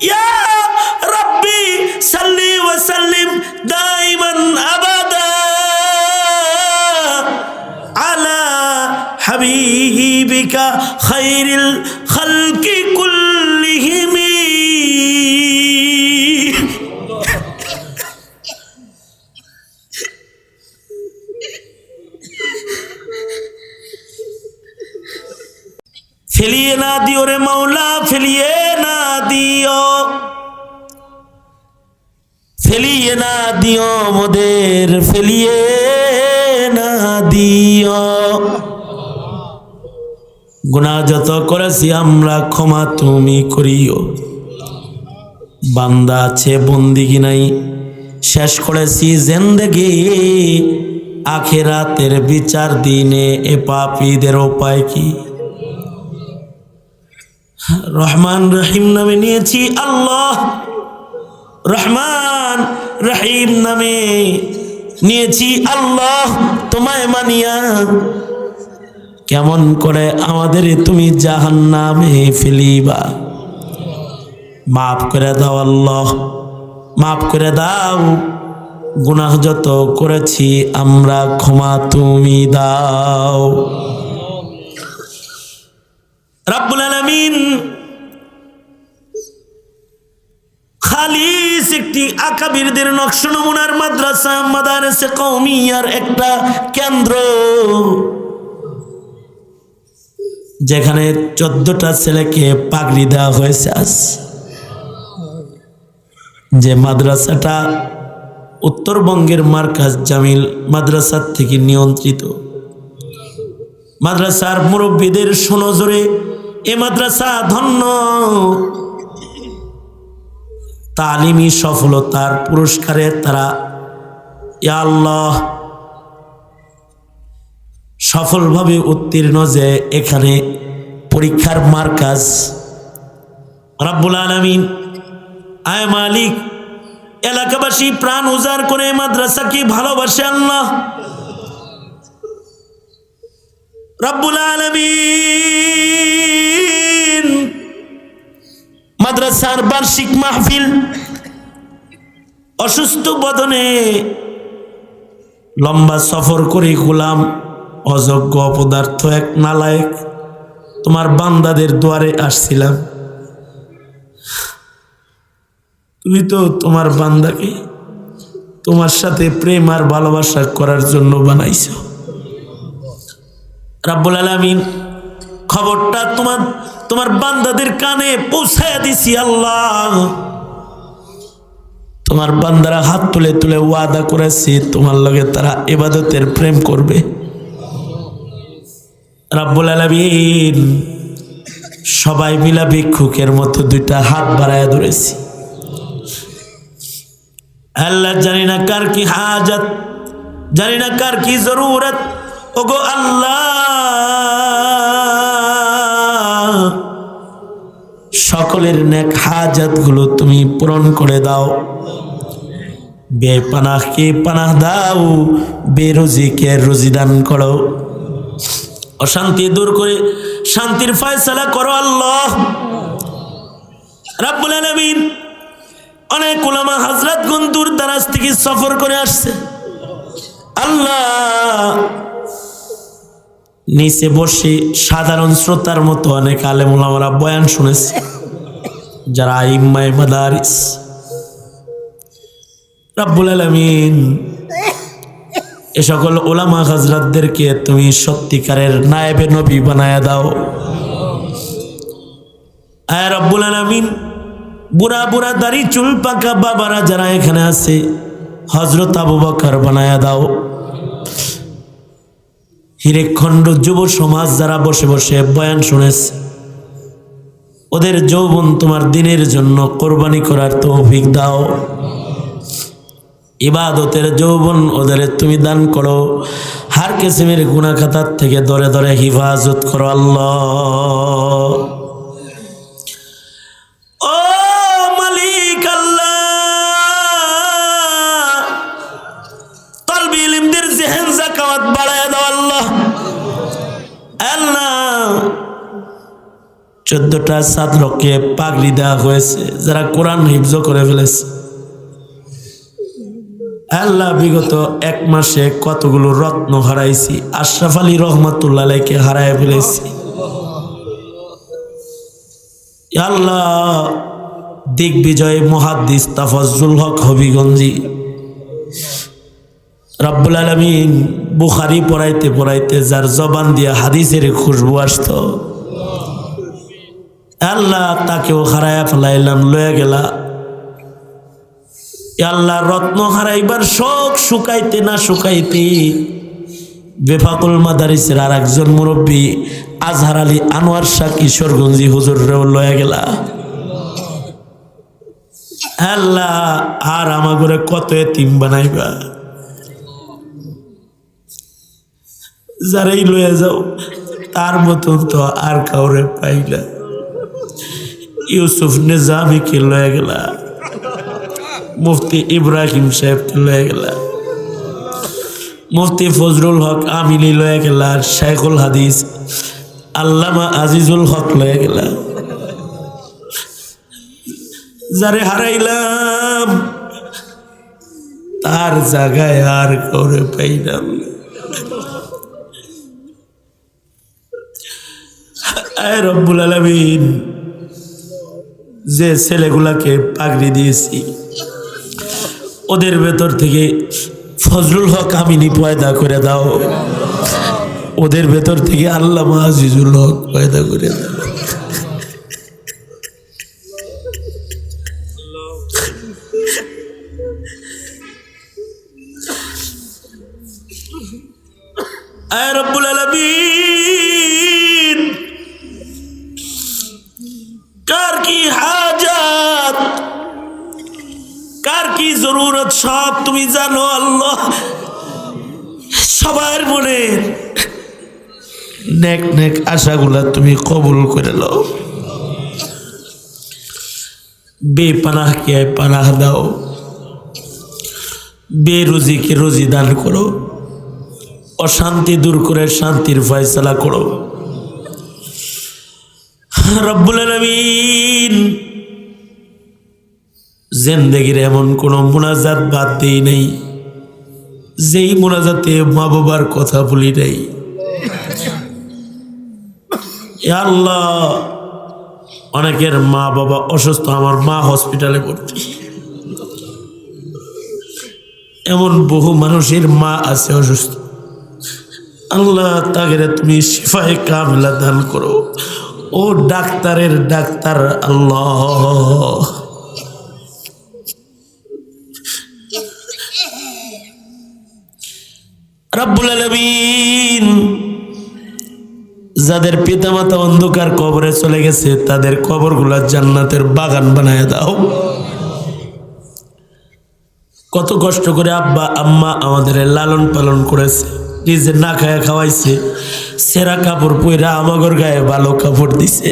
ইয়া রব্বি সাল্লি ওয়া সাল্লিম দাইমান আবাদা আলা হাবিবিকা ফেলিয়ে না দিও রে মাওলা, ফেলিয়ে না দিও। ফেলিয়ে না দিও মোদের ফেলিয়ে না দিও। গুণা যত করেছি আমরা, ক্ষমা তুমি করিও। বান্দা আছে, বন্দিগি নাই। শেষ করেছি জেন্দেগি। আখেরাতের বিচার দিনে এ পাপীদের উপায় কি? রহমান রহিম নামে নিয়েছি আল্লাহ। রহমান রহিম নামে নিয়েছি আল্লাহ। তোমায় মানিয়া কেমন করে আমাদের তুমি জাহান নামে ফেলিবা। মাফ করে দাও আল্লাহ। মাফ করে দাও। গুনাহ যত করেছি আমরা ক্ষমা তুমি দাও। রাব্বুল আলামিন খালিস একটি আকাবিরদের নকশ নমুনার মাদ্রাসা, মাদারেসে কৌমিয়ার একটা কেন্দ্র। যেখানে চোদ্দটা ছেলেকে পাগড়ি দেওয়া হয়েছে আজ। যে মাদ্রাসাটা উত্তরবঙ্গের মার্কাজ জামিল মাদ্রাসার থেকে নিয়ন্ত্রিত। মাদ্রাসার মুরব্বীদের সুনজরে এ মাদ্রাসা ধন্য। তালিমি সফলতার পুরস্কারে তারা আল্লাহ, সফলভাবে উত্তীর্ণ যে এখানে পরীক্ষার মার্কাজ। রাব্বুল আলামিন, আয় মালিক, এলাকাবাসী প্রাণ উজাড় করে মাদ্রাসাকে ভালোবাসে আল্লাহ। রব্বুল আলমিন মাদ্রাসার বার্ষিক মাহফিল অসুস্থ বদনে লম্বা সফর করে গোলাম। অযোগ্য অপদার্থ এক নালায়ক তোমার বান্দাদের দুয়ারে আসছিলাম। তুমি তো তোমার বান্দাকে তোমার সাথে প্রেম আর ভালোবাসা করার জন্য বানাইছো। রাব্বুল আলামিন খবরটা তোমার তোমার বান্দাদের কানে পৌঁছায় দিছি আল্লাহ। তোমার বান্দারা হাত তুলে তুলে ওয়াদা করেছি, তোমার লগে তারা ইবাদতের প্রেম করবে। রাব্বুল আলামিন সবাই মিলা ভিক্ষুকের মতো দুইটা হাত বাড়ায় ধরেছি। আল্লাহ জানি না কার কি হাজত, জানি না কার কি জরুরত। ওগো আল্লাহ। সকলের নেক হাজাতগুলো তুমি পূরণ করে দাও। বেপানাহকে পানাহ দাও, বেরোজিকে রুজি দান করো। অশান্তি দূর করে শান্তির ফয়সালা করো আল্লাহ। রাব্বুল আলামিন অনেক ওলামা হযরত গুন দূর দারাজ থেকে সফর করে আসছে। আল্লাহ নিচে বসে সাধারণ শ্রোতার মতো অনেক আলেম ওলামারা বয়ান শুনেছে। যারা ইম্মায় মাদারিস। রাব্বুল আলামিন, এ সকল ওলামা হাজরাতদেরকে তুমি সত্যিকারের নায়েবে নবী বানায়া দাও। আয় রব্বুল আলামিন, বুড়া বুড়া দাড়ি চুল পাকা বাবারা যারা এখানে আছে হজরত আবু বকর বানায় দাও। হিরেখণ্ড যুব সমাজ যারা বসে বসে বয়ান শুনেছে, ওদের যৌবন তোমার দিনের জন্য কোরবানি করার তৌফিক দাও। ইবাদতের যৌবন ওদের তুমি দান করো। হার কিসিমের গুণা খাতার থেকে দরে দরে হিফাজত করো আল্লাহ। ও মালিক আল্লাহ, তলবি জেহেন জাকাত বাড়ায় দাও। চোদ্দটা ছাত্রকে পাগড়ি দেওয়া হয়েছে, যারা কোরআন হিফজ করে ফেলেছে। আল্লাহ, বিগত এক মাসে কতগুলো রত্ন হারাইছি, আশরাফ আলী রহমতুল্লাহকে হারাই ফেলেছি। আল্লাহ, দিগ্বিজয় মহাদ্দিস তাফজুল হক হবিগঞ্জি। রাব্বুল আলমিন বুখারি পড়াইতে পড়াইতে যার জবান দিয়া হাদিসের খুশবু আসত। আল্লাহ তাকেও হারায়া ফেলাইলাম লয়ে গেলা। আল্লাহ রত্ন হারাইবার শোক শুকাইতে না শুকাইতে বেফাকুল মাদারিসের আর একজন মুরব্বী আজহার আলী আনোয়ার শাহ কিশোরগঞ্জি হুজুর লয়ে গেলা। আল্লাহ, আর আমাগরে কত এতিম বানাইবা। যারাই লয়ে যাও, তার মতন তো আর কাউরে পাইলা ইউসুফ নিজামিকে লয়ে গেলা। মুফতি ইব্রাহিম সাহেবকে লয়ে গেলা। মুফতি ফজরুল হক আমিলি লয়ে গেলা শেখুল হাদিস, আল্লামা আজিজুল হক লয়ে গেলা। যারে হারাইলাম, তার জায়গায় আর কাউরে পাইলাম না আয় রব্বুল আলমিন, যে ছেলেগুলাকে পাগড়ি দিয়েছি, ওদের ভেতর থেকে ফজলুল হক আমিনী পয়দা করে দাও। ওদের ভেতর থেকে আল্লাহ আজিজুল হক পয়দা করে দাও। জানো আল্লাহ? সবার মনে নেক নেক আশাগুলা তুমি কবুল করে লও বেপানাহকে পানাহ দাও। বেরুজিকে রুজি দান করো। অশান্তি দূর করে শান্তির ফয়সলা করো। রব্বুল আলমিন জেন্দেগির এমন কোনো মোনাজাত বাদ দিই নেই। যেই মোনাজাতে মা বাবার কথা বলি নাই। আল্লাহ, অনেকের মা বাবা অসুস্থ, আমার মা হসপিটালে ভর্তি। এমন বহু মানুষের মা আছে অসুস্থ। আল্লাহ তাকে তুমি শিফায় কামলা দান করো। ও ডাক্তারের ডাক্তার আল্লাহ। রব্বুল আলমিন যাদের পিতামাতা অন্ধকার কবরে চলে গেছে, তাদের কবরগুলা জান্নাতের বাগান বানায় দাও। কত কষ্ট করে আব্বা, আম্মা আমাদের লালন পালন করেছে, নিজে না খায়া খাওয়াইছে, সেরা কাপড় পইরা আমাগর গায়ে ভালো কাপড় দিছে।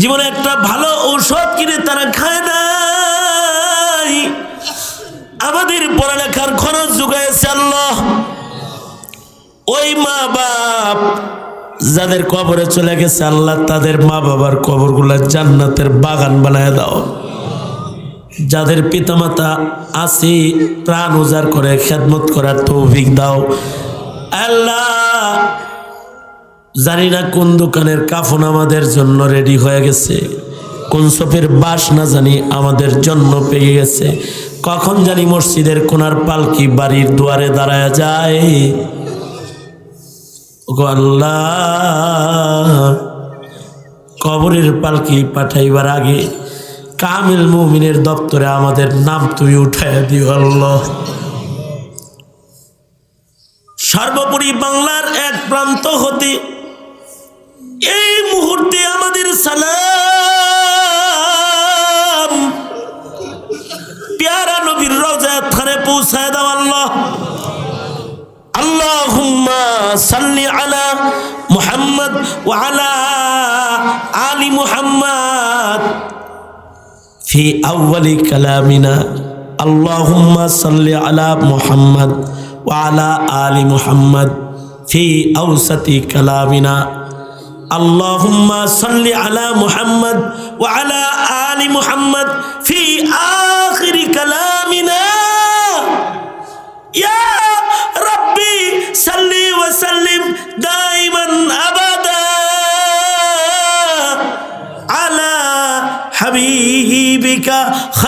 জীবনে একটা ভালো ঔষধ কিনে তারা খায় নাই বাপ যাদের কবরে চলে গেছে, আল্লাহ তাদের মা বাবার কবরগুলা জান্নাতের বাগান বানায় দাও। যাদের পিতামাতা আছে প্রাণ উজাড় করে খেদমত করার তৌফিক দাও। আল্লাহ, জানি না কোন দোকানের কাফন আমাদের জন্য রেডি হয়ে গেছে, কোন সপের বাস না জানি আমাদের জন্য পেয়ে গেছে। কখন জানি মসজিদের কোনার পালকি বাড়ির দুয়ারে দাঁড়ায় যায়। আল্লাহ। কবরের পালকি পাঠাইবার আগে কামিল মুমিনের দপ্তরে আমাদের নাম তুমি উঠাই দিও আল্লাহ। সর্বোপরি বাংলার এক প্রান্ত হতে এই মুহূর্তে আমাদের সালাম صل على محمد وعلى آل محمد. في أول كلامنا اللهم صل على محمد وعلى آل محمد. في أوسط كلامنا اللهم صل على محمد وعلى آل محمد. في آخر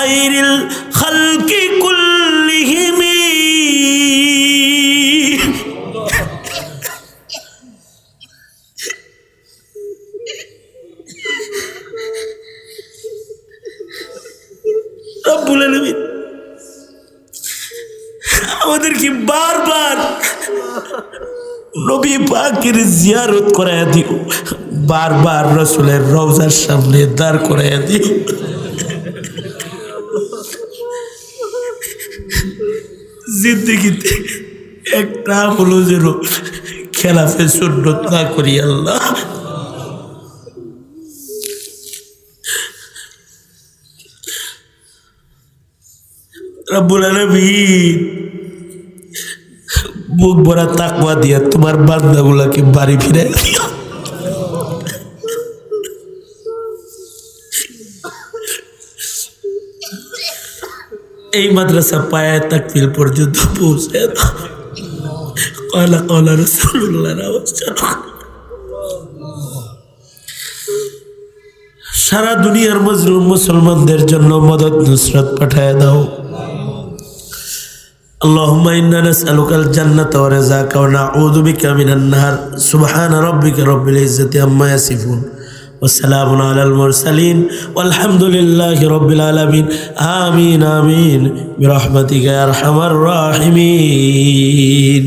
খাইরিল খালকি কুল্লিহিমি। রব্বুল আমাদের কি বারবার নবী পাকের জিয়ারত করাইয়া দিও, বারবার রসুলের রওজার সামনে দাঁড় করাইয়া দিও। জিন্দগিতে একটা হলো যেন খেলাফে সুন্নত না করি, আল্লাহ। রব্বুল মুখ ভরা তাকওয়া দিয়া তোমার বান্দাগুলাকে বাড়ি ফিরে এই মাদ্রাসা পায়া তাকফিল পর্যন্ত পৌঁছে দাও কয়লা কয়লা রসুল্লাহর আওয়াজ জানো সারা দুনিয়ার মজলুম মুসলমানদের জন্য মদত নুসরত পাঠায় দাও اللهم إنا نسألك الجنة ورزاك ونعوذ بك من النار سبحان ربك رب العزة عما يصفون والسلام على المرسلين والحمد لله رب العالمين آمين آمين برحمتك يا أرحم الراحمين